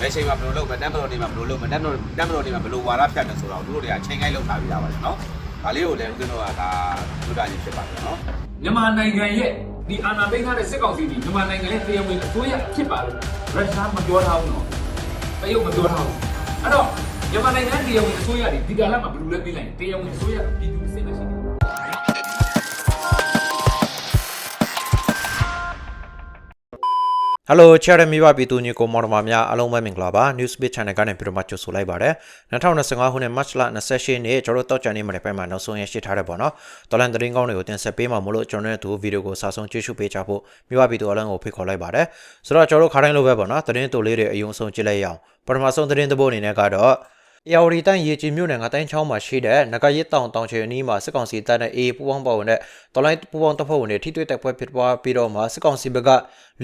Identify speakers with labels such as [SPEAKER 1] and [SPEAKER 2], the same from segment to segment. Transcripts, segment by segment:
[SPEAKER 1] ဘယ်ချိန်မှာဘယ်လိုလုပ်မလဲတက်မတော်နေမှာဘယ်လိုလုပ်မလဲတက်မတော်တက်မတော်နေမှာဘယ်လိုဝါဒဖြတ်တယ်ဆိုတော့သူတို့တွေကချိန်ခိုင်းလောက်ထားပြီးသားပါလေနော်ဒါလေးကိုလည်းဦးဇင်းတို့ကဒါသုဒ္ဓကြီးဖြစ်ပါတယ်နော်
[SPEAKER 2] မြန်မာနိုင်ငံရဲ့ဒီအာဏာသိမ်းထားတဲ့စစ်ကောင်စီဒီမြန်မာနိုင်ငံရဲ့တရားဝင်အစိုးရဖြစ်ပါလို့ရုရှားမပြောထားဘူးနော်တရုတ်မပြောထားဘူးအဲ့တော့မြန်မာနိုင်ငံတရားဝင်အစိုးရဒီဒီကလာမှာဘယ်လိုလဲပြီးလိုက်တရားဝင်အစိုးရပြည်သူ
[SPEAKER 3] ဟယ်လိုချာရမီပါပြည်သူညီကိုမော်ဒမာများအားလုံးပဲမင်္ဂလာပါ Newsbeat Channel ကနေပြန်မှကြိုဆိုလိုက်ပါရစေ2025ခုနှစ် March လ28ရက်နေ့ကျွန်တော်တို့တောက်ချန်နေမှာပဲမှာနောက်ဆုံးရရှိထားတယ်ပေါ့နော်တော်လန်သတင်းကောင်းတွေကိုတင်ဆက်ပေးမှာမလို့ကျွန်တော်တို့ဗီဒီယိုကိုစာဆုံးကြည့်ရှုပေးကြဖို့မိဘပြည်သူအလုံးကိုဖိတ်ခေါ်လိုက်ပါတယ်ဆိုတော့ကျွန်တော်တို့ခါတိုင်းလိုပဲပေါ့နော်သတင်းတူလေးတွေအယုံဆုံးကြည့်လိုက်ရအောင်ပထမဆုံးသတင်းသဘောအနေနဲ့ကတော့ အေယာဝတီတိုင်းရေကြီးမြို့နယ်ငါတိုင်းချောင်းမှာရှိတဲ့နဂရစ်တောင်တောင်ချေအနီးမှာစစ်ကောင်စီတပ်နဲ့အေးပူပေါင်းပါဝင်တဲ့တော်လိုင်းပူပေါင်းတပ်ဖွဲ့ဝင်တွေထိတွေ့တိုက်ပွဲဖြစ်ပွားပြီးတော့မှစစ်ကောင်စီဘက်က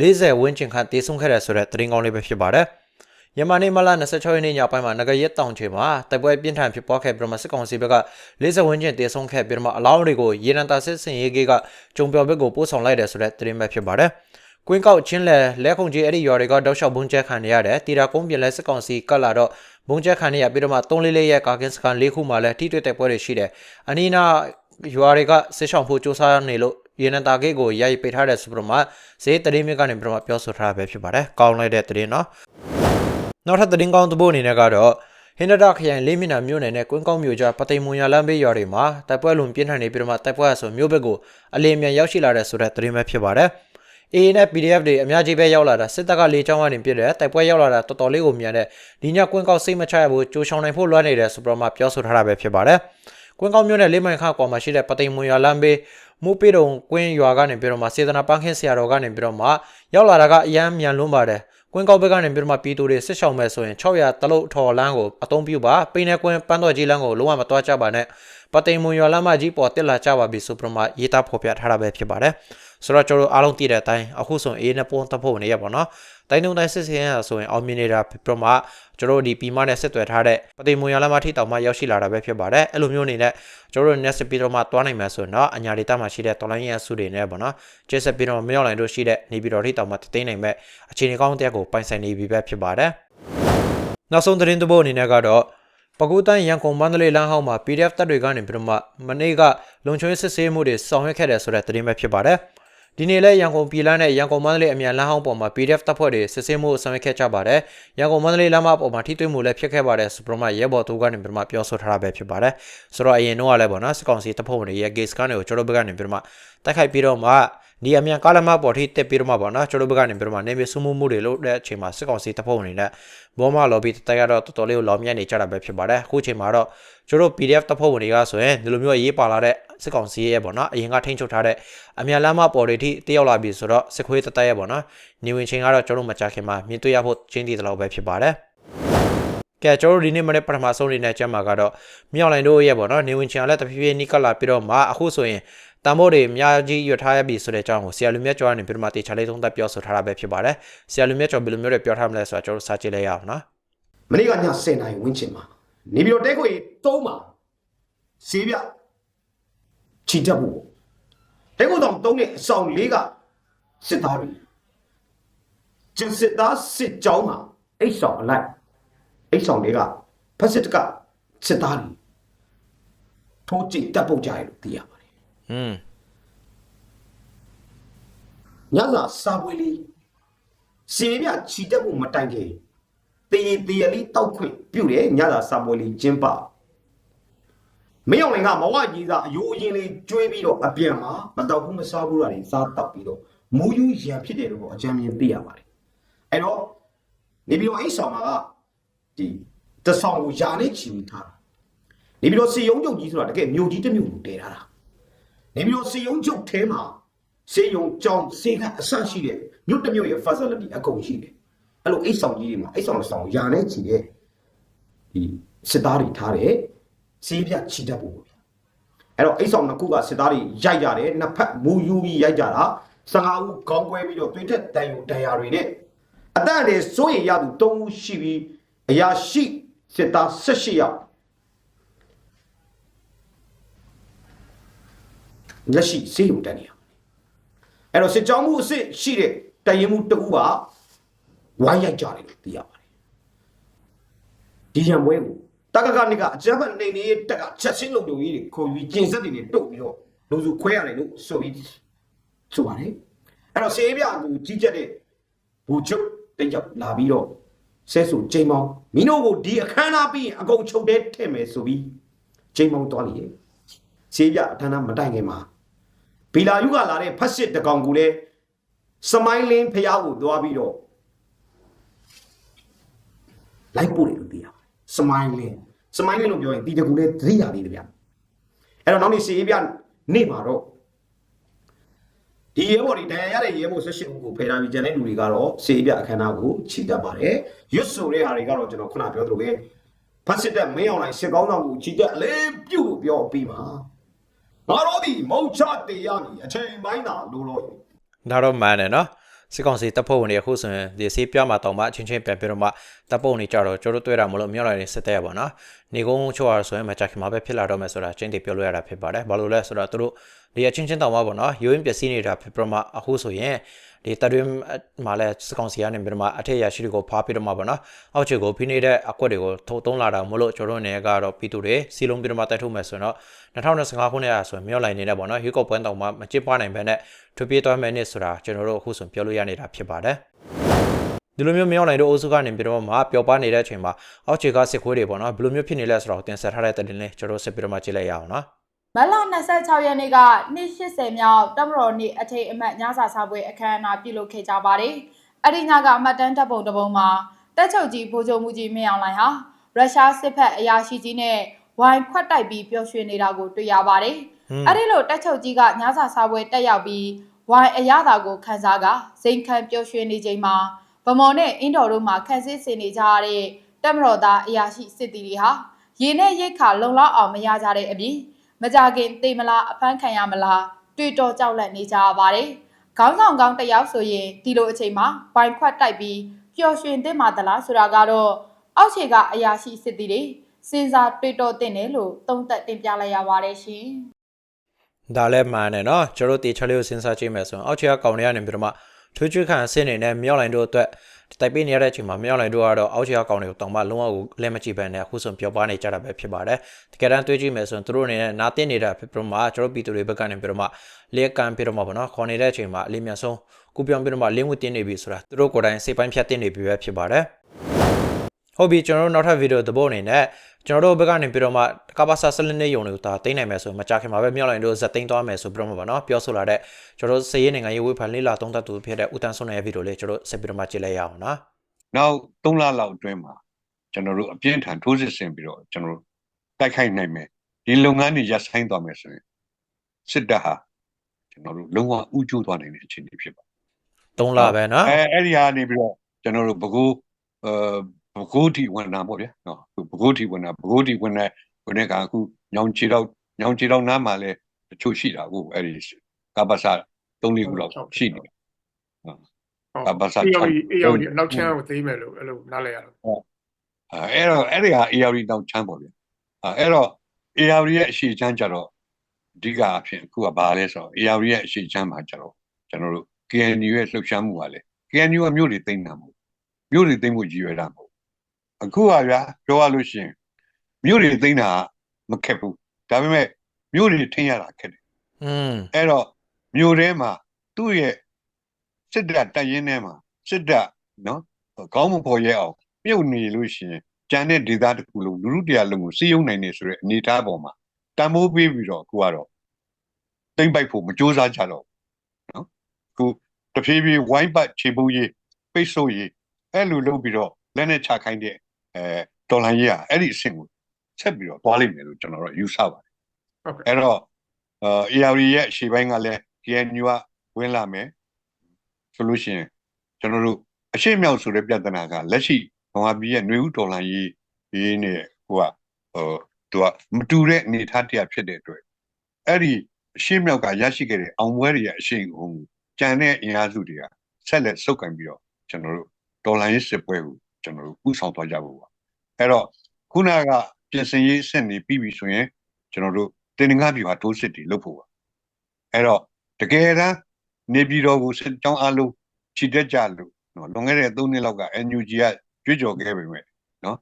[SPEAKER 3] 40ဝန်းကျင်ခန့်တေဆုံးခဲ့တယ်ဆိုတဲ့သတင်းကောင်းလေးပဲဖြစ်ပါတယ်။မြန်မာနေ့မလ26ရက်နေ့ညပိုင်းမှာနဂရစ်တောင်ချေမှာတိုက်ပွဲပြင်းထန်ဖြစ်ပွားခဲ့ပြီးတော့မှစစ်ကောင်စီဘက်က40ဝန်းကျင်တေဆုံးခဲ့ပြီးတော့မှအလောင်းတွေကိုရေနံတာစစ်စင်ရေးကကြုံပြော်ဘက်ကိုပို့ဆောင်လိုက်တယ်ဆိုတဲ့သတင်းပဲဖြစ်ပါတယ်။ကွင်းကောက်ချင်းလဲလဲခုံကြီးအဲ့ဒီရွာတွေကတောက်လျှောက်ဘုံကျက်ခံနေရတယ်တီတာကုန်းပြင်လဲစစ်ကောင်စီကတ်လာတော့ ဘုံကျက်ခံနေရပြီးတော့မှ3လေးလေးရဲ့ကာကင်းစကန်၄ခုမှလဲထိတွေ့တိုက်ပွဲတွေရှိတယ်အနီးနာရွာတွေကစစ်ဆောင်ဖို့စ조사နေလို့ရေနံတာဂိတ်ကိုရိုက်ပိတ်ထားတယ်ဆိုပြီးတော့မှဈေးတရင်မြစ်ကနေပြီးတော့မှပြောဆိုထားတာပဲဖြစ်ပါတယ်ကောင်းလိုက်တဲ့တရင်နော်နောက်ထပ်တရင်ကောင်းတစ်ပုဒ်အနေနဲ့ကတော့ဟင်္ဒတာခရိုင်လေးမျက်နှာမြို့နယ်နဲ့ကွင်းကောင်းမြို့ကြားပသိမ်မွန်ရလမ်းဘေးရွာတွေမှာတိုက်ပွဲလုံးပြင်းထန်နေပြီးတော့မှတိုက်ပွဲဆိုမြို့ဘက်ကိုအလင်းမြန်ရောက်ရှိလာတဲ့ဆိုတဲ့သတင်းပဲဖြစ်ပါတယ် AA နဲ့ PDF တွေအများကြီးပဲရောက်လာတာစစ်တပ်ကလေကြောင်းကနေပြစ်တယ်တိုက်ပွဲရောက်လာတာတော်တော်လေးကိုမြန်တဲ့ဒီညကွင်းကောက်စိတ်မချရဘူးကြိုးချောင်းနိုင်ဖို့လွှမ်းနေတယ်ဆိုတော့မှပြောဆိုထားတာပဲဖြစ်ပါတယ်ကွင်းကောက်မြို့နယ်လေးမိုင်ခါကွာမှာရှိတဲ့ပသိမ်မွန်ရွာလမ်းဘေးမူပေတုံကွင်းရွာကနေပြီးတော့မှစေတနာပန်းခင်းဆရာတော်ကနေပြီးတော့မှရောက်လာတာကအရန်မြန်လွန်းပါတယ် ကွင်းကောက်ဘက်ကနေပြီးတော့မှပြည်သူတွေစစ်ဆောင်မဲ့ဆိုရင်600တလုတ်ထော်လန်းကိုအသုံးပြုပါပိနေကွင်းပန်းတော်ကြီးလမ်းကိုလုံးဝမတွားကြပါနဲ့ပသိမ်မွန်ရွာလမ်းမကြီးပေါ်တက်လာကြပါပြီဆိုပြီးတော့မှရေးသားဖော်ပြထားတာပဲဖြစ်ပါတယ်ဆိုတော့ကျွန်တော်တို့အားလုံးသိတဲ့အတိုင်းအခုဆိုရင်အေးနဲ့ပုံတပ်ဖို့နေရပါတော့ တိုင်းတုံတိုင်းစစ်စင်ရဆိုရင်အောင်မြင်နေတာပြတော့မှကျွန်တော်တို့ဒီပီမနဲ့ဆက်သွယ်ထားတဲ့ပသိမ်မွန်ရွာလမ်းမထိတောင်မှရောက်ရှိလာတာပဲဖြစ်ပါတယ်အဲ့လိုမျိုးအနေနဲ့ကျွန်တော်တို့ next ပြီးတော့မှတွားနိုင်မှာဆိုရင်တော့အညာဒေတာမှာရှိတဲ့တော်လိုင်းရစုတွေနဲ့ပေါ့နော်ကျက်ဆက်ပြီးတော့မရောက်နိုင်လို့ရှိတဲ့နေပြည်တော်ထိတောင်မှတိမ့်နိုင်မဲ့အခြေအနေကောင်းတဲ့ကိုပိုင်ဆိုင်နေပြီပဲဖြစ်ပါတယ်နောက်ဆုံးသတင်းတစ်ပုဒ်အနေနဲ့ကတော့ပကူတန်ရန်ကုန်မန္တလေးလမ်းဟောင်းမှာ PDF တပ်တွေကနေပြီးတော့မှမနေ့ကလုံချုံရေးစစ်ဆေးမှုတွေဆောင်ရွက်ခဲ့တယ်ဆိုတဲ့သတင်းပဲဖြစ်ပါတယ် ဒီနေ့လဲရန်ကုန်ပြည်လန်းနဲ့ရန်ကုန်မန္တလေးအမြန်လမ်းဟောင်းပေါ်မှာ PDF တပ်ဖွဲ့တွေစစ်ဆေးမှုဆောင်ရွက်ခဲ့ကြပါတယ်။ရန်ကုန်မန္တလေးလမ်းမပေါ်မှာထိတွေ့မှုလည်းဖြစ်ခဲ့ပါတယ်ဆိုပြီးတော့မှရဲဘော်သူကနေပြီးတော့မှပြောဆိုထားတာပဲဖြစ်ပါတယ်။ဆိုတော့အရင်တော့ကလည်းပေါ့နော်စစ်ကောင်စီတပ်ဖွဲ့ဝင်တွေရဲ့ case ကနေကိုကျွန်တော်ဘက်ကနေပြီးတော့မှတိုက်ခိုက်ပြီးတော့မှဒီအမြန်ကားလမ်းမပေါ်ထိတက်ပြီးတော့မှပေါ့နော်ကျွန်တော်ဘက်ကနေပြီးတော့မှနေမြေစုမှုမှုတွေလုပ်တဲ့အချိန်မှာစစ်ကောင်စီတပ်ဖွဲ့ဝင်တွေနဲ့ဘောမလော်ဘီတိုက်ရတော့တော်တော်လေးကိုလောင်မြတ်နေကြတာပဲဖြစ်ပါတယ်။အခုချိန်မှာတော့ ကျွန်တော် PDF တပ်ဖွဲ့ဝင်တွေကဆိုရင်ဒီလိုမျိုးရေးပါလာတဲ့စစ်ကောင်စီရဲ့ပေါ့နော်အရင်ကထိန်းချုပ်ထားတဲ့အမြန်လမ်းမပေါ်တွေထိတရောက်လာပြီဆိုတော့စစ်ခွေးတတက်ရဲ့ပေါ့နော်နေဝင်ချင်းကတော့ကျွန်တော်မကြခင်မှာမြင်တွေ့ရဖို့ချင်းတည်တယ်လို့ပဲဖြစ်ပါတယ်ကဲကျွန်တော်ဒီနေ့မနေ့ပထမဆုံးအနေနဲ့ကျမ်းမှာကတော့မြောက်လိုင်တို့ရဲ့ပေါ့နော်နေဝင်ချင်းကလည်းတဖြည်းဖြည်းနိကလာပြီးတော့မှအခုဆိုရင်တန်ဖို့တွေအများကြီးရွတ်ထားရပြီဆိုတဲ့အကြောင်းကိုဆရာလူမြတ်ကျော်ကနေပြီးတော့မှတေချာလေးသုံးသပ်ပြောဆိုထားတာပဲဖြစ်ပါတယ်ဆရာလူမြတ်ကျော်ဘယ်လိုမျိုးတွေပြောထားမလဲဆိုတာကျွန်တော်စာကြည့်လိုက်ရအောင်နော်
[SPEAKER 4] မနေ့ကည10နာရီဝန်းကျင်မှာ နေပြီးတော့တဲခွေတုံးမှာဈေးပြချီတက်ဖို့တဲခွေတောင်တုံးတဲ့အဆောင်လေးကစစ်သားတွေကျန်စစ်သားစစ်ကြောင်းမှာအိတ်ဆောင်အလိုက်အိတ်ဆောင်တွေကဖက်စစ်တကစစ်သားတွေထိုးကြည့်တပ်ပုတ်ကြရလို့သိရပါတယ်
[SPEAKER 3] อืม
[SPEAKER 4] ညစာစာပွဲလေးဈေးပြချီတက်ဖို့မတိုင်ခင် တည်ရင်တည်ရလေးတောက်ခွင့်ပြုတယ်ညစာစာပွဲလေးကျင်းပမင်းအောင်လည်းကမဝကြီးစားအယိုးအရင်လေးကျွေးပြီးတော့အပြန်မှာမတော့ဘူးမစားဘူးတာတွေစားတောက်ပြီးတော့မူးယူရံဖြစ်တယ်လို့ပေါ့အကြံဉာဏ်သိရပါတယ်အဲ့တော့နေပြီးတော့အဲ့ဆောင်မှာကဒီတဆောင်ကိုယာနဲ့ချီပြီးထားတာနေပြီးတော့စီယုံချုပ်ကြီးဆိုတာတကယ်မြို့ကြီးတစ်မြို့ကိုတည်ထားတာနေပြီးတော့စီယုံချုပ်ထဲမှာစေယုံကြောင်စေကအဆရှိတဲ့မြို့တစ်မြို့ရဲ့ facility အကုန်ရှိတယ် အဲ့လိုအိတ်ဆောင်ကြီးတွေမှာအိတ်ဆောင်တစ်ဆောင်ယာနဲ့ချီတဲ့ဒီစစ်သားတွေထားတယ်ဈေးပြချီတတ်ဖို့ပေါ့ဗျာအဲ့တော့အိတ်ဆောင်နှစ်ခုကစစ်သားတွေရိုက်ကြတယ်နှစ်ဖက်မူယူပြီးရိုက်ကြတာ15ဦးခေါင်းကွဲပြီးတော့တွေးထက်တန်ယူတန်ရာတွေနဲ့အတန်တွေစိုးရိမ်ရသူ3ဦးရှိပြီးအရာရှိစစ်သား18ယောက်လက်ရှိဈေးရုံတက်နေရအဲ့တော့စစ်ကြောင်းမှုအစ်စ်ရှိတဲ့တရင်မှုတဦးက ဝိုင်းရိုက်ကြတယ်လို့သိရပါတယ်ဒီရံပွဲကိုတက္ကကနေကအကြမ်းဖက်နေနေတက်ကချက်ချင်းလုံလုံကြီးတွေခေါ်ပြီးကျင်ဆက်တွေနဲ့တုတ်ပြီးတော့လူစုခွဲရတယ်လို့ဆိုပြီးဆိုပါတယ်အဲ့တော့စေးပြကိုကြီးကြက်တဲ့ဘူချုပ်တင်ကြောက်လာပြီးတော့ဆဲဆူချိန်မောင်းမင်းတို့ကိုဒီအခမ်းအနားပြီးရင်အကုန်ချုပ်တဲ့ထည့်မယ်ဆိုပြီးချိန်မောင်းသွားလိရဲ့စေးပြအထမ်းအမတိုင်ခင်မှာဘီလာယုကလာတဲ့ဖက်စစ်တကောင်ကူလဲစမိုင်းလင်းဖျားကိုသွားပြီးတော့ လိုက်ပို့တယ်လို့သိရပါတယ်စမိုင်းလင်းစမိုင်းလင်းလို့ပြောရင်ဒီတကူနဲ့သတိရလေးတဗျအဲ့တော့နောက်နေ့စေးပြနေ့မှာတော့ဒီရဲဘော်တွေတန်ရရတဲ့ရဲဘော်၁၈ဦးကိုဖယ်ထားပြီးကျန်တဲ့လူတွေကတော့စေးပြအခမ်းအနားကိုချီတက်ပါတယ်ရွတ်ဆိုတဲ့ဟာတွေကတော့ကျွန်တော်ခုနပြောသလိုပဲဖတ်စစ်တဲ့မင်းအောင်လိုက်စစ်ကောင်းဆောင်ကိုချီတက်အလေးပြုတ်ပြောပြီးမှာငါတို့ဒီမုံချတေရမည်အချိန်ပိုင်းသာလို့တော့
[SPEAKER 3] ဒါတော့မှန်တယ်နော် စစ်ကောင်စီတပ်ဖွဲ့ဝင်တွေအခုဆိုရင်ဒီဆေးပြမှာတောင်မှအချင်းချင်းပြန်ပြီးတော့မှတပ်ပုံနေကြတော့ကျတို့တွေ့တာမလို့မြောက်လိုက်နေစစ်တဲ့ပေါ့နော်နေကုန်းချို့ရဆိုရင်မကြခင်မှာပဲဖြစ်လာတော့မယ်ဆိုတာချင်းတည်ပြောလို့ရတာဖြစ်ပါတယ်ဘာလို့လဲဆိုတော့သူတို့ဒီအချင်းချင်းတောင်မှပေါ့နော်ရိုးရင်းပျက်စီးနေတာဖြစ်ပြီးတော့မှအခုဆိုရင် ဒီတတွင်မှာလဲစစ်ကောင်စီကနေပြီးတော့မှအထက်ရရှိတွေကိုဖားပြီးတော့မှပေါ့နော်အောက်ခြေကိုဖိနေတဲ့အကွက်တွေကိုထုတ်သုံးလာတာမလို့ကျတို့နေကတော့ပြည်သူတွေစီလုံးပြီးတော့မှတိုက်ထုတ်မယ်ဆိုတော့2025ခုနှစ်အဆိုရင်မြောက်လိုက်နေတဲ့ပေါ့နော်ရွေးကောက်ပွဲတောင်မှမကျစ်ပွားနိုင်ဘဲနဲ့ထွေပြေးသွားမယ်နဲ့ဆိုတာကျွန်တော်တို့အခုဆိုပြောလို့ရနေတာဖြစ်ပါတယ်ဒီလိုမျိုးမြောက်နိုင်တို့အုပ်စုကနေပြီးတော့မှပျော်ပါနေတဲ့အချိန်မှာအောက်ခြေကစစ်ခွေးတွေပေါ့နော်ဘယ်လိုမျိုးဖြစ်နေလဲဆိုတော့တင်ဆက်ထားတဲ့တဲ့တင်လေးကျွန်တော်တို့ဆက်ပြီးတော့မှကြည့်လိုက်ရအောင်နော်
[SPEAKER 5] မတ်လ26ရက်နေ့ကနှစ်80မြောက်တမတော်နေ့အထိတ်အမှတ်ညစာစားပွဲအခမ်းအနားပြုလုပ်ခဲ့ကြပါတယ်။အဲ့ဒီညကအမှတ်တမ်းတပ်ပုံတစ်ပုံမှာတက်ချုပ်ကြီးဗိုလ်ချုပ်မှုကြီးမင်းအောင်လှိုင်ဟာရုရှားစစ်ဖက်အရာရှိကြီးနဲ့ဝိုင်းခွက်တိုက်ပြီးပျော်ရွှင်နေတာကိုတွေ့ရပါတယ်။အဲ့ဒီလိုတက်ချုပ်ကြီးကညစာစားပွဲတက်ရောက်ပြီးဝိုင်းအရသာကိုခန်းစားကစိန်ခံပျော်ရွှင်နေချိန်မှာဗမော်နဲ့အင်းတော်တို့မှာခန်းစစ်ဆင်နေကြရတဲ့တက်မတော်သားအရာရှိစစ်တီတွေဟာရေနဲ့ရိတ်ခါလုံလောက်အောင်မရကြတဲ့အပြင် မကြခင်တေမလားအဖမ်းခံရမလားတွေ့တော့ကြောက်လန့်နေကြရပါတယ်။ခေါင်းဆောင်ကောင်းတစ်ယောက်ဆိုရင်ဒီလိုအချိန်မှာဝိုင်ခွက်တိုက်ပြီးပျော်ရွှင်သင့်ပါသလားဆိုတာကတော့အောက်ခြေကအရာရှိစစ်သည်တွေစဉ်းစားတွေးတောတင်တယ်လို့သုံးသပ်တင်ပြလိုက်ရပါတယ်ရှင်။
[SPEAKER 3] ဒါလည်းမှန်တယ်နော်ကျွန်တော်တို့တေချာလေးကိုစဉ်းစားကြည့်မယ်ဆိုရင်အောက်ခြေကကောင်တွေကနေပြီးတော့မှထွေးချွေးခံအဆင်းနေနဲ့မြောက်လိုင်းတို့အတွက် တိုက်ပေးနေရတဲ့အချိန်မှာမြောက်လိုင်းတို့ကတော့အောက်ခြေကကောင်တွေကိုတောင်မှလုံးဝကိုလက်မကြည့်ဘဲနဲ့အခုဆိုပြောပါနေကြတာပဲဖြစ်ပါတယ်တကယ်တမ်းတွေးကြည့်မယ်ဆိုရင်သူတို့အနေနဲ့နာတင်နေတာဖြစ်ပြီးတော့မှကျွန်တော်ပြည်သူတွေဘက်ကနေပြီးတော့မှလျက်ကန်ပြီးတော့မှပေါ့နော်ခေါ်နေတဲ့အချိန်မှာအလေးမြတ်ဆုံးကုပြောင်းပြီးတော့မှလင်းဝတင်နေပြီဆိုတာသူတို့ကိုယ်တိုင်စိတ်ပိုင်းဖြတ်တင်နေပြီပဲဖြစ်ပါတယ် ဟုတ်ပြီကျွန်တော်တို့နောက်ထပ်ဗီဒီယိုသဘောအနေနဲ့ကျွန်တော်တို့ဘက်ကနေပြီးတော့မှကဘာစာဆလင်းနေယုံတွေကိုဒါတိမ့်နိုင်မယ်ဆိုရင်မကြခင်မှာပဲမြောက်လိုင်းတို့ဇက်သိမ်းသွားမယ်ဆိုပြီးတော့မှပါနော်ပြောဆိုလာတဲ့ကျွန်တော်တို့စည်ရင်းနိုင်ငံရေးဝေးဖန်လေးလာသုံးသပ်သူဖြစ်တဲ့ဦးတန်းစွန်ရဲ့ဗီဒီယိုလေးကျွန်တော်တို့ဆက်ပြီးတော့မှကြည့်လိုက်ရအောင်နော်
[SPEAKER 6] နောက်3လလောက်အတွင်းမှာကျွန်တော်တို့အပြင်းထန်ထိုးစစ်ဆင်ပြီးတော့ကျွန်တော်တို့တိုက်ခိုက်နိုင်မယ်ဒီလုပ်ငန်းတွေရပ်ဆိုင်းသွားမယ်ဆိုရင်စစ်တပ်ဟာကျွန်တော်တို့လုံးဝဥကျိုးသွားနိုင်တဲ့အခြေအနေဖြစ်ပါ
[SPEAKER 3] 3လပဲနော်
[SPEAKER 6] အဲအဲ့ဒီဟာနေပြီးတော့ကျွန်တော်တို့ဘကိုးအဲ ဘကိုးတီဝင်တာပေါ့ဗျာနော်ဘကိုးတီဝင်တာဘကိုးတီဝင်တဲ့ဝင်တဲ့ကအခုညောင်ချီတော့ညောင်ချီတော့နားမှာလဲတချို့ရှိတာကိုအဲ့ဒီကပ္ပစာ3-4ခုလောက်ရှိနေတယ်
[SPEAKER 7] ဟုတ်
[SPEAKER 6] ဘာသာ
[SPEAKER 7] အေယော်
[SPEAKER 6] ၆
[SPEAKER 7] ဒီအေယော်ဒီအနောက်ချမ်းကိုသိမ်းမယ်လို့အဲ့လိုနားလဲရတော့
[SPEAKER 6] အဲအဲ့တော့အဲ့ဒီဟာ ARD တောင်ချမ်းပေါ့ဗျအဲအဲ့တော့ ARD ရဲ့အရှိချမ်းကြတော့အဓိကအဖြစ်အခုကဘာလဲဆိုတော့ ARD ရဲ့အရှိချမ်းမှာကြတော့ကျွန်တော်တို့ KNU ရဲ့လှုပ်ရှားမှုကလည်း KNU ကမြို့တွေသိမ်းတာမဟုတ်မြို့တွေသိမ်းဖို့ရည်ရွယ်တာမဟုတ် အခုကဗျာပြောရလို့ရှိရင်မြို့တွေသိမ်းတာမခက်ဘူးဒါပေမဲ့မြို့တွေထင်ရတာခက်တယ်
[SPEAKER 3] อืม
[SPEAKER 6] အဲ့တော့မြို့ထဲမှာသူ့ရဲ့စစ်တပ်တပ်ရင်းထဲမှာစစ်တပ်နော်ကောင်းမဖော်ရဲအောင်ပြုတ်နေလို့ရှိရင်ကြံတဲ့ဒေသတစ်ခုလုံးလူလူတရားလုံးကိုစီးယုံနိုင်နေဆိုတဲ့အနေအထားပေါ်မှာတံမိုးပေးပြီးတော့အခုကတော့တိမ့်ပိုက်ဖို့မကြိုးစားကြတော့ဘူးနော်အခုတဖြည်းဖြည်းဝိုင်းပတ်ခြေပုတ်ရေးပိတ်ဆို့ရေးအဲ့လိုလုပ်ပြီးတော့လက်နဲ့ချခိုင်းတဲ့ အဲတော်လန်ရေးอ่ะအဲ့ဒီအဆင့်ကိုဆက်ပြီးတော့သွားလိမ့်မယ်လို့ကျွန်တော်တို့ယူဆပါတယ်
[SPEAKER 7] ဟုတ်ကဲ့
[SPEAKER 6] အဲ့တော့အာ AR ရဲ့ရှေ့ပိုင်းကလည်း KNU ကဝင်လာမယ်ဆိုလို့ရှိရင်ကျွန်တော်တို့အရှိမြောက်ဆိုတဲ့ပြဿနာကလက်ရှိဗမာပြည်ရဲ့ຫນွေဥတော်လှန်ရေးရေးနဲ့ဟိုကဟိုသူကမတူတဲ့အနေအထားတရားဖြစ်တဲ့အတွက်အဲ့ဒီအရှိမြောက်ကရရှိခဲ့တဲ့အောင်ပွဲတွေရဲ့အရှိန်ကိုကြံတဲ့အင်အားစုတွေကဆက်လက်ဆုပ်ကိုင်ပြီးတော့ကျွန်တော်တို့တော်လှန်ရေးစစ်ပွဲကို ကျွန်တော်တို့ဥဆောင်သွားကြဖို့ပါအဲ့တော့ခုနကပြင်ဆင်ရေးအဆင့်နေပြီးပြီဆိုရင်ကျွန်တော်တို့တင်ငါပြူဟာတိုးစစ်တွေလုပ်ဖို့ပါအဲ့တော့တကယ်တမ်းနေပြည်တော်ကိုစစ်ကြောင်းအလုံးခြိတက်ကြလို့နော်လွန်ခဲ့တဲ့3နှစ်လောက်က NUG ကကြွေးကြော်ခဲ့ပေမဲ့နော်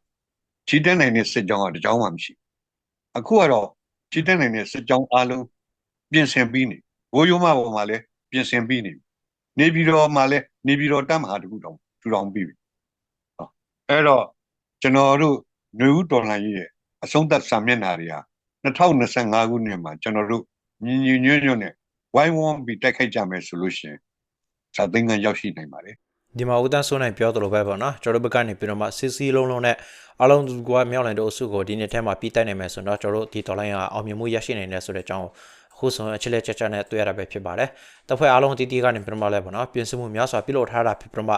[SPEAKER 6] ချီတက်နိုင်တဲ့စစ်ကြောင်းကတစ်ကြောင်းမှမရှိဘူးအခုကတော့ချီတက်နိုင်တဲ့စစ်ကြောင်းအားလုံးပြင်ဆင်ပြီးနေဘိုးရုံးမပေါ်မှာလည်းပြင်ဆင်ပြီးနေပြီနေပြည်တော်မှာလည်းနေပြည်တော်တပ်မဟာတခုတောင်ထူထောင်ပြီးပြီဟော အဲ့တော့ကျွန်တော်တို့ຫນွေဦးတော်လှန်ရေးရဲ့အဆုံးသတ်စာမျက်နှာတွေဟာ2025ခုနှစ်မှာကျွန်တော်တို့ညီညီညွတ်ညွတ်နဲ့ဝိုင်းဝန်းပြီးတိုက်ခိုက်ကြမယ်ဆိုလို့ရှိရင်စာသိန်းကရောက်ရှိနိုင်ပါတယ်
[SPEAKER 3] ဒီမှာဦးတန်းစိုးနိုင်ပြောသလိုပဲပေါ့နော်ကျွန်တော်တို့ဘက်ကနေပြီးတော့မှစစ်စီလုံးလုံးနဲ့အလုံးသူကမြောက်နိုင်တဲ့အစုကိုဒီနေ့ထဲမှာပြီးတိုက်နိုင်မယ်ဆိုတော့ကျွန်တော်တို့ဒီတော်လိုင်းကအောင်မြင်မှုရရှိနိုင်တယ်ဆိုတဲ့အကြောင်းကိုအခုဆိုရင်အချက်လက်ချက်ချက်နဲ့တွေ့ရတာပဲဖြစ်ပါတယ်။တစ်ဖွဲ့အားလုံးတီးတီးကနေပြီးတော့မှလည်းပေါ့နော်ပြင်ဆင်မှုများစွာပြုလုပ်ထားတာဖြစ်ပြီးတော့မှ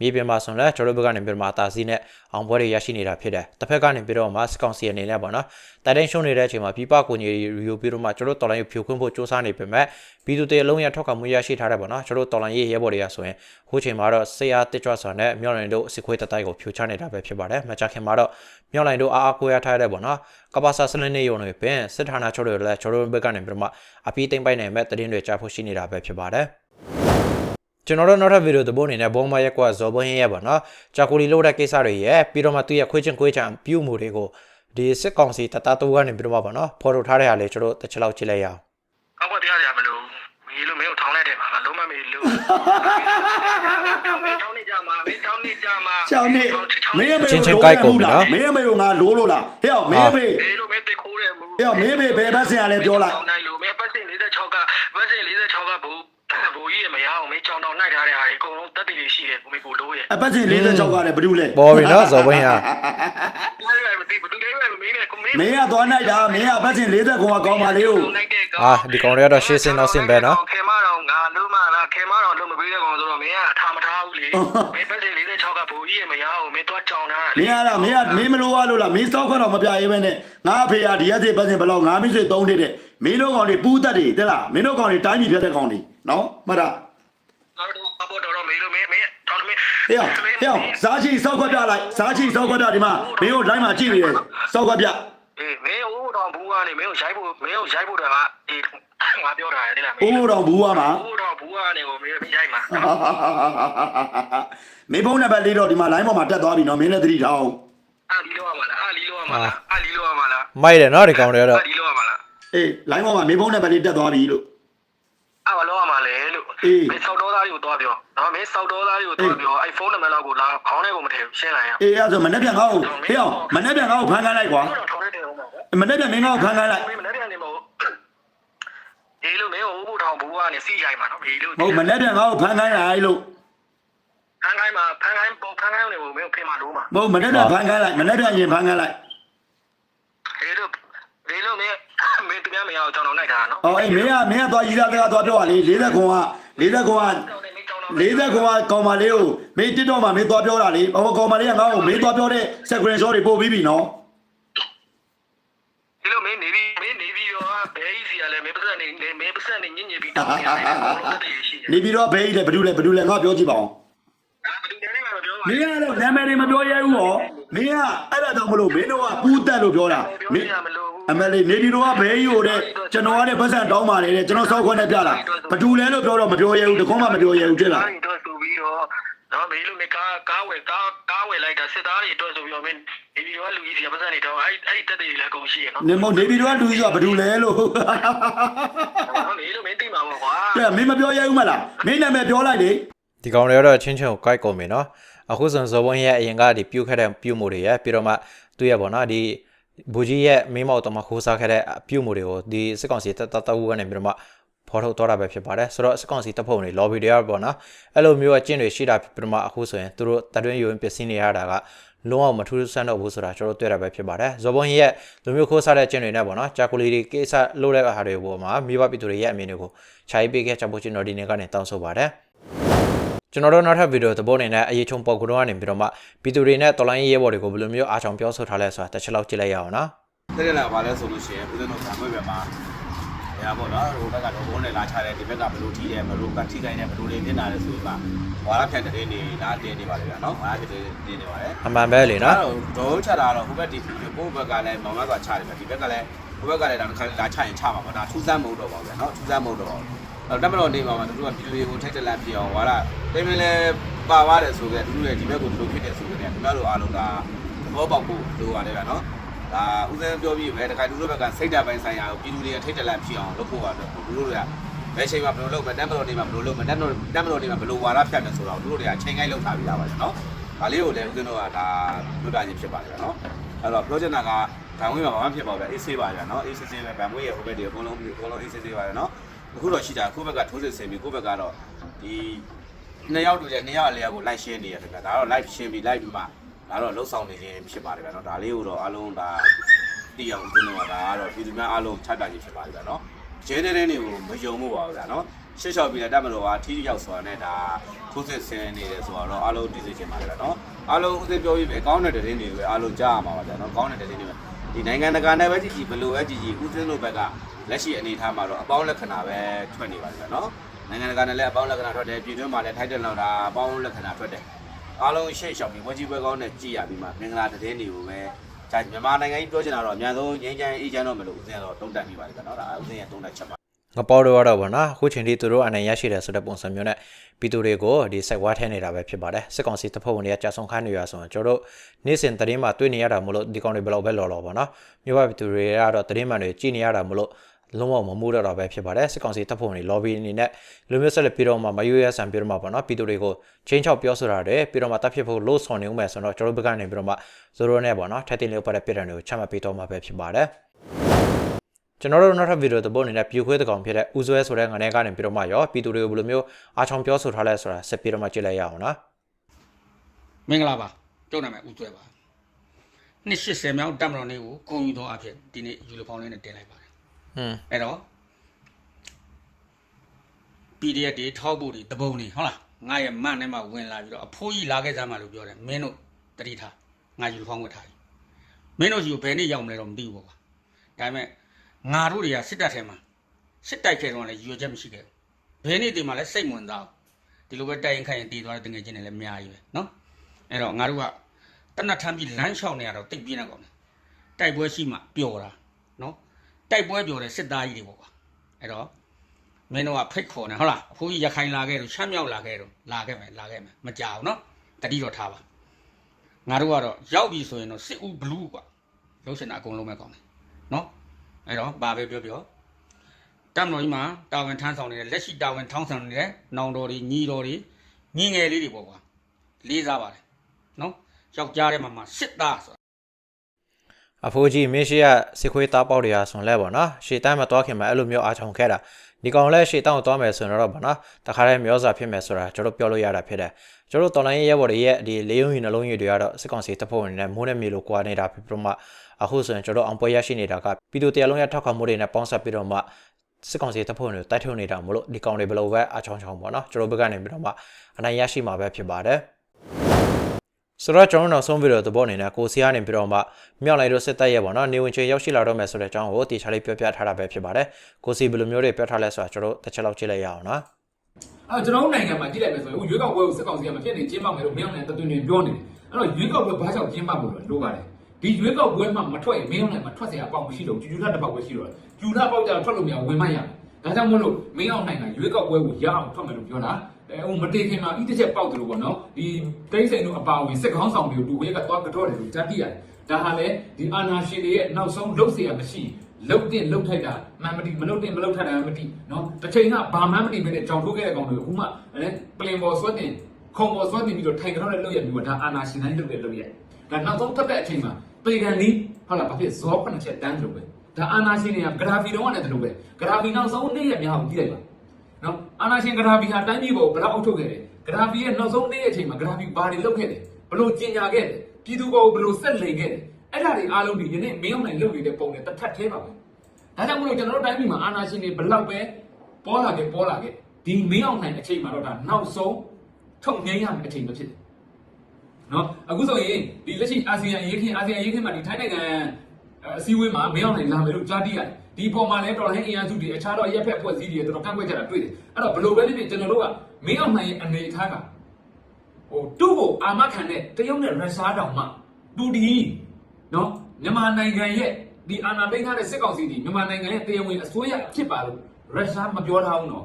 [SPEAKER 3] မြေပြင်မှာဆိုရင်လည်းကျွန်တော်တို့ဘက်ကနေပြီးတော့မှအသာစီးနဲ့အောင်ပွဲတွေရရှိနေတာဖြစ်တယ်။တစ်ဖက်ကနေပြီးတော့မှစကောင်စီအနေနဲ့ပေါ့နော်တိုင်တိုင်းရှုံးနေတဲ့အချိန်မှာပြပကိုကြီးရီယူပြီးတော့မှကျွန်တော်တို့တော်လိုင်းကိုဖြိုခွင်းဖို့စ조사နေပေမဲ့ပြည်သူတွေအလုံးရထောက်ခံမှုရရှိထားတယ်ပေါ့နော်ကျွန်တော်တို့တော်လိုင်းရေးရဲဘော်တွေကဆိုရင်ဟိုချိန်မှာတော့ဆေးအားတစ်ကြွစွာနဲ့မြောက်နိုင်တို့စစ်ခွေးတတိုက်ကိုဖြိုချနေတာပဲဖြစ်ပါတယ်မကြခင်မှာတော့မြောက်နိုင်တို့အားအားကိုးရထားတဲ့ပေါ့နော်ကပ္ပစာစလင်းနေရုံတွေပင်စစ်ဌာနချုပ်တွေလည်းကျွန်တော်တို့ဘက်ကနေပြီးတော့မှအပြီးသိမ့်ပိုက်နိုင်မဲ့တည်င်းတွေကြားဖို့ရှိနေတာပဲဖြစ်ပါတယ်ကျွန်တော်တို့နောက်ထပ်ဗီဒီယိုသဘောအနေနဲ့ဘုံမရက်ကွာဇော်ဘင်းရဲ့ပေါ့နော်ဂျာကိုလီလို့တဲ့ကိစ္စတွေရဲ့ပြီးတော့မှသူ့ရဲ့ခွေးချင်းခွေးချံပြုမှုတွေကိုဒီစစ်ကောင်စီတတတူကနေပြီးတော့မှပေါ့နော်ဖော်ထုတ်ထားတဲ့ဟာလေးကျွန်တော်တစ်ချက်လောက်ကြည့်လိုက်ရအောင်
[SPEAKER 8] ကောင်းကွက်ပြရမလို့မေးလို့မင်းကိုထောင်းလိုက်တယ်ပါငါလုံးမမေးလို့ နေကြမှာ
[SPEAKER 9] ချောင်းနေမင်းအမေ
[SPEAKER 3] ချင်း
[SPEAKER 9] ကို
[SPEAKER 3] ချင်း
[SPEAKER 9] လိုး
[SPEAKER 3] ကိုက်
[SPEAKER 9] ရ
[SPEAKER 3] ကုန်
[SPEAKER 9] ဘူး
[SPEAKER 3] ပြီ
[SPEAKER 9] လား
[SPEAKER 3] နော်
[SPEAKER 9] မင်းအမေကိုငါလိုးလို့လားဟဲ့အောင်မင်းအမေ
[SPEAKER 8] မေးလို့မင်းတိတ်ခိုးတယ်မူ
[SPEAKER 9] ဟဲ့အောင်မင်းအမေဘယ်ဘက်ဆင်ရလဲပြောလိုက်
[SPEAKER 8] နိုင်လို့မင်းပတ်စင်46ကပတ်စင်46ကဘူဘူကြီးရမရအောင်မင်းချောင်းတောင်နိုင်ထားတဲ့ဟာတွေအကုန်လုံးတက်တည်လေးရှိတယ်ကိုမေကိုလို့ရဲ့
[SPEAKER 9] အပတ်စဉ်46ကလည်းဘာလို့လဲ
[SPEAKER 3] ပေါ်ပြီနော်ဇော်ဘင်းဟာ
[SPEAKER 8] ဘာလဲမသိဘူးတူတယ်ပဲမင်းနဲ့ကိုမေ
[SPEAKER 9] မင်းကသွားနိုင်တာမင်းကအပတ်စဉ်40ခွန်ကကောင်းပါလေဦး
[SPEAKER 3] အာဒီကောင်တွေကတော့ရှေ့စင်နောက်စင်ပဲနော်
[SPEAKER 8] ခေမတော်ငါလုံး မလားခေမတော်လုံးမပေးတဲ့ကောင်ဆိုတော့မင်းကထားမထားဘူးလေမင်းပတ်စင်46ကဘူကြီးရမရအောင်မင်းတော့ချောင်းထားတာ
[SPEAKER 9] မင်းကလားမင်းကမင်းမလို့ရလို့လားမင်းစောက်ခွက်တော့မပြရေးပဲနဲ့ငါအဖေကဒီရက်စီပတ်စဉ်ဘယ်လောက်ငါမိစေ3နှစ်တဲ့မင်းတို့ကောင်တွေပူးတက်တွေတဲ့လားမင်းတို့ကောင်တွေတိုင်းပြည်ဖြတ်တဲ့ကောင်တွေနော်မှတ်တာ
[SPEAKER 8] ငါတို့အပေါ်တော်မေးလို့မင်းမင်းထောင်းမင်း
[SPEAKER 9] ဟဲ့အောင်ဟဲ့အောင်စားချီစောက်ခွက်ပြလိုက်စားချီစောက်ခွက်ပြဒီမှာမင်းတို့ line မှာကြည့်နေတယ်စောက်ခွက်ပြ
[SPEAKER 8] အေးမင်းဟိုတော့ဘူးကနေမင်းကိုရိုက်ဖို့မင်းကိုရိုက်ဖို့တော့ငါအေးငါပြောတာလေလားမင်း
[SPEAKER 9] အိုးတော်ဘူးရမှာ
[SPEAKER 8] ဟိုတော့ဘူး ကနေကိုမင်းရိုက်မှာ
[SPEAKER 9] မင်းဖုန်းနံပါတ်လေးတော့ဒီမှာ line ပေါ်မှာတက်သွားပြီနော်မင်းလည်းသတိထားအောင်
[SPEAKER 8] အာလီလောရမှာလားအာလီလောရမှာလားအာလီလောရမှာလား
[SPEAKER 3] မိုက်တယ်နော်ဒီကောင်တွေကတော့
[SPEAKER 8] အာလီလောရမှာလား
[SPEAKER 9] အေး line ပေါ်မှာမင်းဖုန်းနံပါတ်လေးတက်သွားပြီလို့
[SPEAKER 8] အာဘာလောရမှာလဲလို့
[SPEAKER 9] အေး
[SPEAKER 8] မင်းစောက်တော်သားတွေကိုတွားပြောနော်မင်းစောက်တော်သားတွေကိုတွားပြောအဲ့ဖုန်းနံပါတ်လောက်ကိုလာခေါင်းထဲကိုမထည့်ရှင်းလိုက်ရအောင်
[SPEAKER 9] အေးအဲ့ဒါဆိုမနေ့ပြန်ကောက်ဟေးအောင်မနေ့ပြန်ကောက်ဖန်ခိုင်းလိုက်ကွာ
[SPEAKER 8] ဟိုတော့ထောင်းနေတဲ့ဟိုမှာ
[SPEAKER 9] မနေ့ပြန်မင်းကောက်ဖန်ခိုင်းလိုက်
[SPEAKER 8] မင်းမနေ့ပြန်နေမဟုတ် ဒီလိုမင်းဟိုဘုထောင်ဘူးကနေစီးရိုက်မှာနော်ဒီလို
[SPEAKER 9] ဟုတ်မနေ့ပြန်ကောက်ဖန်ခိုင်းလိုက်လို့
[SPEAKER 8] ဖန်ခိုင်းမှာဖန်ခိုင်းပုံဖန်ခိုင်းနေကိုမင်းဖေးမှာလို့မှာ
[SPEAKER 9] မဟုတ်မနေ့ပြန်ဖန်ခိုင်းလိုက်မနေ့ပြန်ရင်ဖန်ခိုင်းလိုက်
[SPEAKER 8] ဒီလိုဒီလိုမင်းမင်းတကယ်မရအောင်ကျွန်တော်နိုင်တာနော်
[SPEAKER 9] ဟောအေးမင်းကမင်းကသွားကြီးသားသားသွားပြောပါလေ40ခွန်က40ခွန်က40ခွန်ကကောင်မလေးကိုမင်းတစ်တော့မှမင်းသွားပြောတာလေဟောကောင်မလေးကငါ့ကိုမင်းသွားပြောတဲ့ screen shot တွေပို့ပြီးပြီနော်
[SPEAKER 8] ဒီလိုမင်းနေပြီးမင်းနေပြီးတော့ဘဲကြီးစီကလည်း မင်းပတ်စံနေမင်းပတ်စံနေညင်ညင်ပြီးတောင်းနေတယ်ဘောလုံးတည်းရှိတယ်
[SPEAKER 9] နေပြီးတော့ဘယ်ကြီးလဲဘယ်သူလဲဘယ်သူလဲငါပြောကြည့်ပါအောင်
[SPEAKER 8] ဒါဘယ်သူနဲ့မှမပြောပါ
[SPEAKER 9] မင်းကတော့နာမည်တွေမပြောရဲဘူးဟောမင်းကအဲ့ဒါတော့မလို့မင်းတို့ကပူးတက်လို့ပြောတာမင်းအမလေးနေပြီးတော့ဘဲကြီးကိုတဲ့ကျွန်တော်ကတဲ့ပတ်စံတောင်းပါလေတဲ့ကျွန်တော်စောက်ခွန်းနဲ့ပြတာဘသူလဲလို့ပြောတော့မပြောရဲဘူးတကောမှမပြောရဲဘူးတဲ့လား
[SPEAKER 8] တော့ဆိုပြီးတော့ နော်မင်းလိုမကားကားဝယ်ကားကားဝယ်လိုက်တာစစ်သားတွေအတွက်ဆိုပြီးတော့မင်းနေပြီးတော့လူကြီးစီပတ်စံနေတော့အဲ့အဲ့တက်တွေလည်းကုန်ရှိရနော်
[SPEAKER 9] နေမနေပြီးတော့လူကြီးကဘသူလဲလို့
[SPEAKER 8] နော်မင်းလိုမင်းသိမှာပေါ့ကွာ
[SPEAKER 9] တဲ့မင်းမပြောရဲဘူးမလားမင်းနာမည်ပြောလိုက်လေ
[SPEAKER 3] ဒီကောင်တွေကတော့ချင်းချင်းကိုကိုက်ကုန်ပြီနော်အခုဆိုဇော်ဘင်းရဲ့အရင်ကဒီပြုတ်ခဲ့တဲ့ပြုတ်မှုတွေရဲ့ပြီးတော့မှသူ့ရဲ့ပေါ့နော်ဒီဘူကြီးရဲ့မိမောက်တော်မှာခိုးစားခဲ့တဲ့ပြုတ်မှုတွေကိုဒီစစ်ကောင်စီတတတဝူကနေပြီးတော့မှ ဖော်ထုတ်တော့တာပဲဖြစ်ပါတယ်ဆိုတော့စစ်ကောင်စီတပ်ဖွဲ့တွေ lobby တွေရပေါ့နော်အဲ့လိုမျိုးအကျင့်တွေရှိတာပြီးတော့မှအခုဆိုရင်သူတို့တတွင်းယူရင်ပစ္စည်းနေရတာကလုံးဝမထူးဆန်းတော့ဘူးဆိုတာကျွန်တော်တွေ့ရတာပဲဖြစ်ပါတယ်ဇော်ဘွန်ရဲ့လူမျိုးခိုးစားတဲ့အကျင့်တွေနဲ့ပေါ့နော်ဂျာကူလီတွေကိစ္စလုပ်တဲ့အားတွေပေါ်မှာမိဘပြည်သူတွေရဲ့အမြင်တွေကိုခြာရေးပေးခဲ့ချဖို့ကျွန်တော်ဒီနေ့ကနေတောင်းဆိုပါတယ်ကျွန်တော်တို့နောက်ထပ်ဗီဒီယိုသဘောအနေနဲ့အရေးချုံပေါ်ကတော့ကနေပြီးတော့မှပြည်သူတွေနဲ့တော်လိုင်းရေးဘော်တွေကိုဘယ်လိုမျိုးအားချောင်ပြောဆိုထားလဲဆိုတာတစ်ချက်လောက်ကြည့်လိုက်ရအောင်နော်
[SPEAKER 1] တဲ့တယ်လားဘာလဲဆိုလို့ရှိရင်ဦးဇင်းတို့ကံွက်ပဲမှာ ရပါတော့ဟိုဘက်ကတော့ဘုန်းနဲ့လာချတယ်ဒီဘက်ကဘလို့ထီးတယ်ဘလို့ကထိကိုင်းတယ်ဘလို့တွေဖြစ်လာတယ်ဆိုပြီးမှဝါရဖြတ်တဲ့နေလာတင်နေပါလေဗျာနော်ဝါရဖြတ်တဲ့တင်နေပါလေ
[SPEAKER 3] အမှန်ပဲလေနော်
[SPEAKER 1] ဒေါ်ချတာတော့ဟိုဘက်ဒီကိုဘက်ကလည်းမောင်မကချတယ်ဗျဒီဘက်ကလည်းဟိုဘက်ကလည်းတော့ခါလာချရင်ချမှာပေါ့ဒါထူးဆန်းမဟုတ်တော့ပါဘူးဗျနော်ထူးဆန်းမဟုတ်တော့ပါဘူးအဲ့တက်မတော်နေမှာမှာသူတို့ကပြည်သူတွေကိုထိတ်တလန့်ဖြစ်အောင်ဝါရတိမ်မင်းလဲပါပါတယ်ဆိုကြတူတူရဲ့ဒီဘက်ကိုသူတို့ဖြစ်တယ်ဆိုကြတယ်ခင်ဗျားတို့အားလုံးကဘောပေါက်ဖို့လိုပါတယ်ဗျာနော် ဒါဦးစင်းပြောပြီးပဲတခါလူတို့ဘက်ကစိတ်ဓာတ်ပိုင်းဆိုင်ရာကိုပြည်သူတွေထိတ်တလန့်ဖြစ်အောင်လုပ်ဖို့ကတော့လူတို့တွေကဘယ်ချိန်မှာဘယ်လိုလုပ်မလဲတမ်မတော်နေမှာဘယ်လိုလုပ်မလဲတမ်မတော်တမ်မတော်နေမှာဘယ်လိုဝါရဖြတ်တယ်ဆိုတော့လူတို့တွေကချိန်ကိုက်လုပ်ထားပြီးသားပါနော်ဒါလေးကိုလည်းဦးစင်းတို့ကဒါပြောပြခြင်းဖြစ်ပါတယ်ဗျာနော်အဲ့တော့ project နာကဗန်ဝေးမှာဘာမှဖြစ်ပါဘူးဗျအေးဆေးပါဗျာနော်အေးဆေးဆေးပဲဗန်ဝေးရဲ့ဟိုဘက်တွေအကုန်လုံးအကုန်လုံးအေးဆေးဆေးပါဗျာနော်အခုတော့ရှိတာကိုယ့်ဘက်ကထိုးစစ်ဆင်ပြီးကိုယ့်ဘက်ကတော့ဒီနှစ်ယောက်တူတဲ့နှစ်ယောက်အလဲကိုလိုက်ရှင်းနေရတယ်ဗျာဒါတော့ live ရှင်းပြီး live ပြီးမှ ဒါတော့လှုပ်ဆောင်နေခြင်းဖြစ်ပါတယ်ဗျာနော်ဒါလေးကိုတော့အားလုံးဒါသိအောင်ဦးစင်းတို့ကဒါကတော့ပြည်သူများအားလုံးချပြခြင်းဖြစ်ပါတယ်ဗျာနော်ကျင်းတဲ့တဲ့တွေကိုမယုံမှုပါဘူးဗျာနော်ရှစ်ချော်ပြီးတဲ့တက်မလို့ကထီးရောက်ဆိုတာနဲ့ဒါထိုးစစ်ဆင်နေတယ်ဆိုတော့အားလုံးသိစေချင်ပါတယ်ဗျာနော်အားလုံးဦးစင်းပြောပြီးပဲကောင်းတဲ့တဲ့တွေပဲအားလုံးကြားရမှာပါဗျာနော်ကောင်းတဲ့တဲ့တွေပဲဒီနိုင်ငံတကာနဲ့ပဲကြည့်ကြည့်ဘလို့ပဲကြည့်ကြည့်ဦးစင်းတို့ဘက်ကလက်ရှိအနေအထားမှာတော့အပေါင်းလက္ခဏာပဲထွက်နေပါတယ်ဗျာနော်နိုင်ငံတကာနဲ့လည်းအပေါင်းလက္ခဏာထွက်တယ်ပြည်တွင်းမှာလည်းထိုက်တယ်လောက်တာအပေါင်းလက္ခဏာထွက်တယ် အားလုံးရှေ့လျှောက်ပြီးဝကြီးပွဲကောင်းနဲ့ကြည်ရပြီးမှမင်္ဂလာသတင်းတွေကိုပဲဂျာမြန်မာနိုင်ငံကြီးပြောချင်တာတော့အများဆုံးငြိမ်းချမ်းအေးချမ်းတော့မလို့ဦးစင်းကတော့တုံးတက်ပြီးပါတယ်ဗျာနော်ဒါဦးစင်းရဲ့တုံးတက်ချက်ပါ
[SPEAKER 3] ငပေါ်တော့တော့ဗောနော်အခုချိန်ထိသူတို့အနေရရှိတယ်ဆိုတဲ့ပုံစံမျိုးနဲ့ပြည်သူတွေကိုဒီစိုက်ဝါးထဲနေတာပဲဖြစ်ပါတယ်စစ်ကောင်စီတပ်ဖွဲ့ဝင်တွေကကြာဆုံးခိုင်းနေရဆိုရင်ကျွန်တော်တို့နေ့စဉ်သတင်းမှာတွေ့နေရတာမလို့ဒီကောင်တွေဘယ်လောက်ပဲလော်လော်ဗောနော်မြို့ပါပြည်သူတွေကတော့သတင်းမှန်တွေကြည်နေရတာမလို့ လုံးဝမမှုတော့တော့ပဲဖြစ်ပါတယ်စစ်ကောင်စီတပ်ဖွဲ့ဝင်တွေ lobby အနေနဲ့လူမျိုးဆက်လက်ပြီးတော့မှမရွေးရဆန်ပြီးတော့မှဗောနော်ပြည်သူတွေကိုချင်းချောက်ပြောဆိုတာတွေပြီးတော့မှတပ်ဖြစ်ဖို့လို့ဆောင်နေဦးမယ်ဆိုတော့ကျွန်တော်တို့ဘက်ကနေပြီးတော့မှဇိုရိုနဲ့ဗောနော်ထက်တင်လေးပတ်တဲ့ပြည်တယ်တွေကိုချမှတ်ပေးတော့မှာပဲဖြစ်ပါတယ်ကျွန်တော်တို့နောက်ထပ်ဗီဒီယိုသဘောအနေနဲ့ပြူခွေးတကောင်ဖြစ်တဲ့ဦးစွဲဆိုတဲ့ငနေကနေပြီးတော့မှရောပြည်သူတွေကိုဘယ်လိုမျိုးအားချောင်ပြောဆိုထားလဲဆိုတာဆက်ပြီးတော့မှကြည့်လိုက်ရအောင်နော်
[SPEAKER 10] မင်္ဂလာပါကျုပ်နာမည်ဦးကျွဲပါနှစ်80မြောက်တက်မတော်နေ့ကိုဂုဏ်ယူသောအဖြစ်ဒီနေ့ယူနီဖောင်းလေးနဲ့တင်လိုက်ပါ တယ်
[SPEAKER 3] ဟွန်း
[SPEAKER 10] အဲ့တော့ PDF တွေထောက်ဖို့တွေတပုံတွေဟုတ်လားငါရဲ့မန့်ထဲမှာဝင်လာပြီးတော့အဖိုးကြီးလာခဲ့ကြမှာလို့ပြောတယ်မင်းတို့တတိထားငါယူနီဖောင်းဝတ်ထားပြီမင်းတို့စီကိုဘယ်နေ့ရောက်မလဲတော့မသိဘူးပေါ့ကွာဒါပေမဲ့ငါတို့တွေကစစ်တပ်ထဲမှာစစ်တိုက်ခဲ့တော့လည်းရွေချက်မရှိခဲ့ဘူးဘယ်နေ့တည်းမှလည်းစိတ်ဝင်စားဘူးဒီလိုပဲတိုက်ရင်ခိုင်ရင်တည်သွားတဲ့တငယ်ချင်းတွေလည်းအများကြီးပဲနော်အဲ့တော့ငါတို့ကတနတ်ထမ်းပြီးလမ်းလျှောက်နေရတော့တိတ်ပြင်းနေကောင်တယ်တိုက်ပွဲရှိမှပျော်တာနော် တိုက်ပွဲပျော်တဲ့စစ်သားကြီးတွေပေါ့ကွာအဲ့တော့မင်းတို့ကဖိတ်ခေါ်နေဟုတ်လားအဖိုးကြီးရခိုင်လာခဲ့တော့ချမ်းမြောက်လာခဲ့တော့လာခဲ့မယ်လာခဲ့မယ်မကြောက်နော်တတိတော့ထားပါငါတို့ကတော့ရောက်ပြီဆိုရင်တော့စစ်ဦးဘလူးကွာလှုပ်ရှင်တာအကုန်လုံးပဲကောင်းတယ်နော်အဲ့တော့ဘာပဲပြောပြောတမ်တော်ကြီးမှာတာဝန်ထမ်းဆောင်နေတဲ့လက်ရှိတာဝန်ထမ်းဆောင်နေတဲ့နောင်တော်တွေညီတော်တွေညီငယ်လေးတွေပေါ့ကွာလေးစားပါတယ်နော်ယောက်ျားထဲမှာမှစစ်သားဆိုတာ
[SPEAKER 3] အဖိုးကြီးမင်းရှိရစစ်ခွေးသားပေါက်တွေဟာဆွန်လဲဗောနော်ရှေ့တန်းမသွားခင်မှာအဲ့လိုမျိုးအားချောင်ခဲ့တာဒီကောင်လဲရှေ့တန်းကိုသွားမယ်ဆိုရင်တော့ဗောနော်တခါတည်းမျောစာဖြစ်မယ်ဆိုတာကျွန်တော်ပြောလို့ရတာဖြစ်တယ်ကျွန်တော်တော်လိုင်းရဲဘော်တွေရဲ့ဒီလေးယုံရင်နှလုံးရည်တွေကတော့စစ်ကောင်စီတပ်ဖွဲ့ဝင်တွေနဲ့မိုးနဲ့မြေလိုကွာနေတာဖြစ်ပြီးတော့မှအခုဆိုရင်ကျွန်တော်အောင်ပွဲရရှိနေတာကပြည်သူတရားလုံးရထောက်ခံမှုတွေနဲ့ပေါင်းစပ်ပြီးတော့မှစစ်ကောင်စီတပ်ဖွဲ့ဝင်တွေတိုက်ထုတ်နေတာမလို့ဒီကောင်တွေဘယ်လိုပဲအားချောင်ချောင်ပေါ့နော်ကျွန်တော်ဘက်ကနေပြီးတော့မှအနိုင်ရရှိမှာပဲဖြစ်ပါတယ် ဆိုတော့ကျွန်တော်နောက်ဆုံးဗီဒီယိုသဘောအနေနဲ့ကိုစီကနေပြီးတော့မှမြောက်လိုက်တော့စစ်တပ်ရဲ့ပေါ့နော်နေဝင်ချေရောက်ရှိလာတော့မယ်ဆိုတဲ့အကြောင်းကိုတေချာလေးပြောပြထားတာပဲဖြစ်ပါတယ်ကိုစီဘယ်လိုမျိုးတွေပြောထားလဲဆိုတာကျွန်တော်တို့တစ်ချက်လောက်ကြည့်လိုက်ရအောင်နော်
[SPEAKER 2] အဲကျွန်တော်တို့နိုင်ငံမှာကြည့်လိုက်မယ်ဆိုရင်ရွေးကောက်ပွဲကိုစစ်ကောင်စီကမဖြစ်နေကျင်းပမယ်လို့မင်းအောင်လည်းတသွင်းနေပြောနေတယ်အဲ့တော့ရွေးကောက်ပွဲဘာကြောင့်ကျင်းပဖို့လဲလိုပါတယ်ဒီရွေးကောက်ပွဲမှာမထွက်ရင်မင်းအောင်လည်းမထွက်เสียအပေါက်မရှိတော့ကျူကျူထတစ်ပေါက်ပဲရှိတော့ကျူထပေါက်ကြတော့ထွက်လို့မရဝင်မရဒါကြောင့်မလို့မင်းအောင်နိုင်ငံရွေးကောက်ပွဲကိုရအောင်ထွက်မယ်လို့ပြောတာ အဲဟိုမတေခင်မှာဤတစ်ချက်ပေါက်တယ်လို့ပေါ့နော်ဒီတိတ်ဆိန်တို့အပါဝင်စစ်ကောင်းဆောင်တွေကိုတူဝဲကသွားကတော့တယ်လို့ကြားသိရတယ်ဒါဟာလေဒီအာနာရှင်တွေရဲ့နောက်ဆုံးလုတ်เสียမရှိလုတ်တင်လုတ်ထိုက်တာမှန်မတိမလုတ်တင်မလုတ်ထိုက်တာမှန်မတိနော်တစ်ချိန်ကဘာမှမတိပဲနဲ့ကြောင်ထိုးခဲ့တဲ့ကောင်တွေအခုမှအဲပလင်ပေါ်ဆွတ်တင်ခုံပေါ်ဆွတ်တင်ပြီးတော့ထိုင်ကြတော့တဲ့လုတ်ရပြီးတော့ဒါအာနာရှင်တိုင်းလုတ်တဲ့လုတ်ရဒါနောက်ဆုံးတက်တဲ့အချိန်မှာပေကန်လီဟုတ်လားဘာဖြစ်ဇောဖနချက်တန်းတယ်လို့ပဲဒါအာနာရှင်တွေကဂရာဖီတော့ကနေတယ်လို့ပဲဂရာဖီနောက်ဆုံးနေ့ရက်များကိုကြည့်လိုက်ပါနော် အာနာရှင်ဂရာဖီဟာတိုင်းပြည်ပေါ်ဘယ်လောက်အုပ်ချုပ်ခဲ့တယ်ဂရာဖီရဲ့နောက်ဆုံးနေ့ရဲ့အချိန်မှာဂရာဖီဘာတွေလုပ်ခဲ့တယ်ဘလို့ကျင်ညာခဲ့တယ်ပြည်သူပေါ်ဘလို့ဆက်လိန်ခဲ့တယ်အဲ့ဒါတွေအားလုံးဒီယနေ့မင်းအောင်နိုင်လုပ်နေတဲ့ပုံနဲ့တစ်ထပ်သေးပါပဲဒါကြောင့်မလို့ကျွန်တော်တို့တိုင်းပြည်မှာအာဏာရှင်တွေဘလောက်ပဲပေါ်လာခဲ့ပေါ်လာခဲ့ဒီမင်းအောင်နိုင်အချိန်မှာတော့ဒါနောက်ဆုံးထုတ်ငိမ့်ရမယ့်အချိန်ပဲဖြစ်တယ်။နော်အခုဆိုရင်ဒီလက်ရှိအာဆီယံရေးခင်းအာဆီယံရေးခင်းမှာဒီထိုင်းနိုင်ငံအစည်းအဝေးမှာမင်းအောင်နိုင်လာမယ်လို့ကြားသိရတယ်။ ဒီပေါ်မှာလည်းတော်လိုင်းအင်အားစုတွေအခြားသောရက်ဖက်ဖွဲ့စည်းတွေတော်တော်ကန့်ကွက်ကြတာတွေ့တယ်။အဲ့တော့ဘလို့ပဲဖြစ်ဖြစ်ကျွန်တော်တို့ကမင်းအောင်နိုင်ရဲ့အနေအထားကဟိုသူ့ကိုအာမခံတဲ့တရုတ်နဲ့ရုရှားတောင်မှတူဒီနော်မြန်မာနိုင်ငံရဲ့ဒီအာဏာသိမ်းထားတဲ့စစ်ကောင်စီဒီမြန်မာနိုင်ငံရဲ့တရားဝင်အစိုးရအဖြစ်ပါလို့ရုရှားမပြောထားဘူးနော်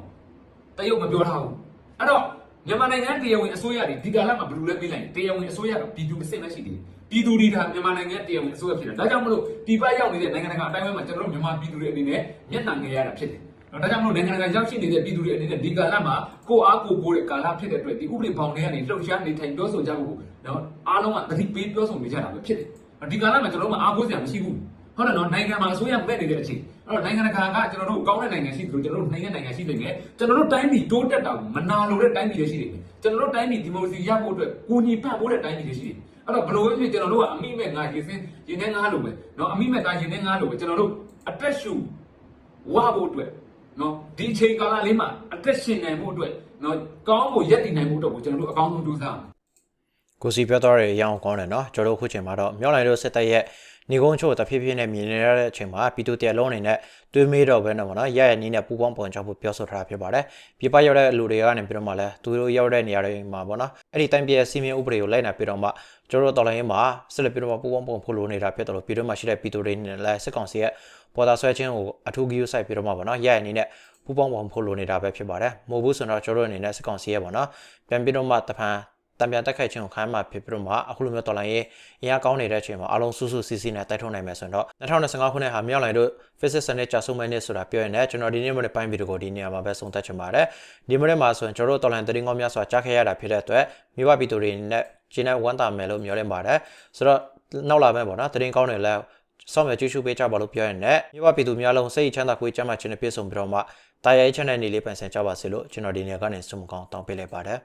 [SPEAKER 2] တရုတ်မပြောထားဘူးအဲ့တော့မြန်မာနိုင်ငံတရားဝင်အစိုးရတွေဒီကာလမှာဘယ်လိုလဲပြေးလိုက်ရင်တရားဝင်အစိုးရကပြည်သူအစစ်နဲ့ရှိတယ် ပြည်သူတွေဒါမြန်မာနိုင်ငံတရားဝင်အစိုးရဖြစ်တယ်ဒါကြောင့်မလို့ဒီပတ်ရောက်နေတဲ့နိုင်ငံတကာအတိုင်းအဝိုင်းမှာကျွန်တော်တို့မြန်မာပြည်သူတွေအနေနဲ့မျက်နှာငယ်ရတာဖြစ်တယ်နော်ဒါကြောင့်မလို့နိုင်ငံတကာရောက်ရှိနေတဲ့ပြည်သူတွေအနေနဲ့ဒီကာလမှာကိုအားကိုကိုတဲ့ကာလဖြစ်တဲ့အတွက်ဒီဥပဒေဘောင်တွေကနေလှုပ်ရှားနေထိုင်ပြောဆိုကြဖို့နော်အားလုံးကသတိပေးပြောဆိုနေကြတာပဲဖြစ်တယ်ဒီကာလမှာကျွန်တော်တို့မအားကိုးစရာမရှိဘူးဟုတ်တယ်နော်နိုင်ငံမှာအစိုးရမဲ့နေတဲ့အချိန်အဲ့တော့နိုင်ငံတကာကကျွန်တော်တို့ကောင်းတဲ့နိုင်ငံရှိသလိုကျွန်တော်တို့နိုင်ငံနိုင်ငံရှိနေတယ်ကျွန်တော်တို့တိုင်းပြည်တိုးတက်တာကိုမနာလိုတဲ့တိုင်းပြည်တွေရှိနေတယ်ကျွန်တော်တို့တိုင်းပြည်ဒီမိုကရေစီရဖို့အတွက်ကိုညီပတ်ဖို့တဲ့တိုင်းပြည်တွေရှိတယ် အဲ့တော့ဘလို့ဖြစ်ကျွန်တော်တို့ကအမိမဲ့ငါရေစင်းရေနဲ့ငါလိုပဲနော်အမိမဲ့တာရေနဲ့ငါလိုပဲကျွန်တော်တို့အသက်ရှူဝဖို့အတွက်နော်ဒီအချိန်ကာလလေးမှာအသက်ရှင်နိုင်ဖို့အတွက်နော်ကောင်းဖို့ရည်တည်နိုင်ဖို့အတွက်ကိုကျွန်တော်တို့အကောင်းဆုံးကြိုးစားရမယ်
[SPEAKER 3] ကိုစီပြောတော့ရရအောင်ကောင်းတယ်နော်ကျွန်တော်တို့အခုချိန်မှာတော့မြောက်လိုက်တို့စစ်တပ်ရဲ့နေကုန်းချို့တဖြည်းဖြည်းနဲ့မြင်နေရတဲ့အချိန်မှာပြည်သူတရလုံးအနေနဲ့တွေးမေးတော့ပဲနော်ဗောနော်ရရနီးနဲ့ပူပေါင်းပုံချဖို့ပြောဆိုထားတာဖြစ်ပါတယ်ပြပရောက်တဲ့လူတွေကနေပြီးတော့မှလဲသူတို့ရောက်တဲ့နေရာတွေမှာဗောနော်အဲ့ဒီတိုင်းပြည်စီမင်းဥပဒေကိုလိုက်နာပြီးတော့မှကျွန်တော်တို့တော်လိုင်းမှာဆက်လက်ပြီးတော့မှပူပေါင်းပုံဖို့လိုနေတာဖြစ်တယ်လို့ပြည်တွင်းမှာရှိတဲ့ပြည်သူတွေနဲ့လဲစစ်ကောင်စီရဲ့ပေါ်တာဆွဲခြင်းကိုအထူးဂရုစိုက်ပြီးတော့မှဗောနော်ရရနီးနဲ့ပူပေါင်းပုံဖို့လိုနေတာပဲဖြစ်ပါတယ်မဟုတ်ဘူးဆိုတော့ကျွန်တော်တို့အနေနဲ့စစ်ကောင်စီရဲ့ဗောနော်ပြန်ပြီးတော့မှတဖန် တံပြန်တက်ခိုက်ခြင်းကိုခိုင်းမှဖြစ်ပြီးတော့မှအခုလိုမျိုးတော်လိုင်းရေးအင်အားကောင်းနေတဲ့အချိန်မှာအလုံးစုစုစီစီနဲ့တိုက်ထုတ်နိုင်မယ်ဆိုတော့2025ခုနှစ်ဟာမြောက်လိုင်းတို့ physics စနစ်ကြာဆုံးမဲ့နှစ်ဆိုတာပြောရင်လည်းကျွန်တော်ဒီနေ့မနေ့ပိုင်းဗီဒီယိုကိုဒီနေရာမှာပဲဆုံးသက်ချင်ပါတယ်ဒီမနေ့မှာဆိုရင်ကျွန်တော်တို့တော်လိုင်းသတင်းကောင်းများစွာကြားခဲ့ရတာဖြစ်တဲ့အတွက်မြို့ပပြည်သူတွေနဲ့ကျင်းနဲ့ဝမ်းသာမယ်လို့မျှော်လင့်ပါတယ်ဆိုတော့နောက်လာမယ့်ပေါ့နော်သတင်းကောင်းတွေလည်းစောင့်မျှော်ကြည့်ရှုပေးကြပါလို့ပြောရင်လည်းမြို့ပပြည်သူများလုံးစိတ်ချမ်းသာကိုယ်ကျမ်းမာခြင်းနဲ့ပြည့်စုံပြီးတော့မှတာယာရေးချမ်းတဲ့နေလေးပန်ဆင်ကြပါစေလို့ကျွန်တော်ဒီနေရာကနေဆုမကောင်းတောင်းပေးလိုက်ပါတယ်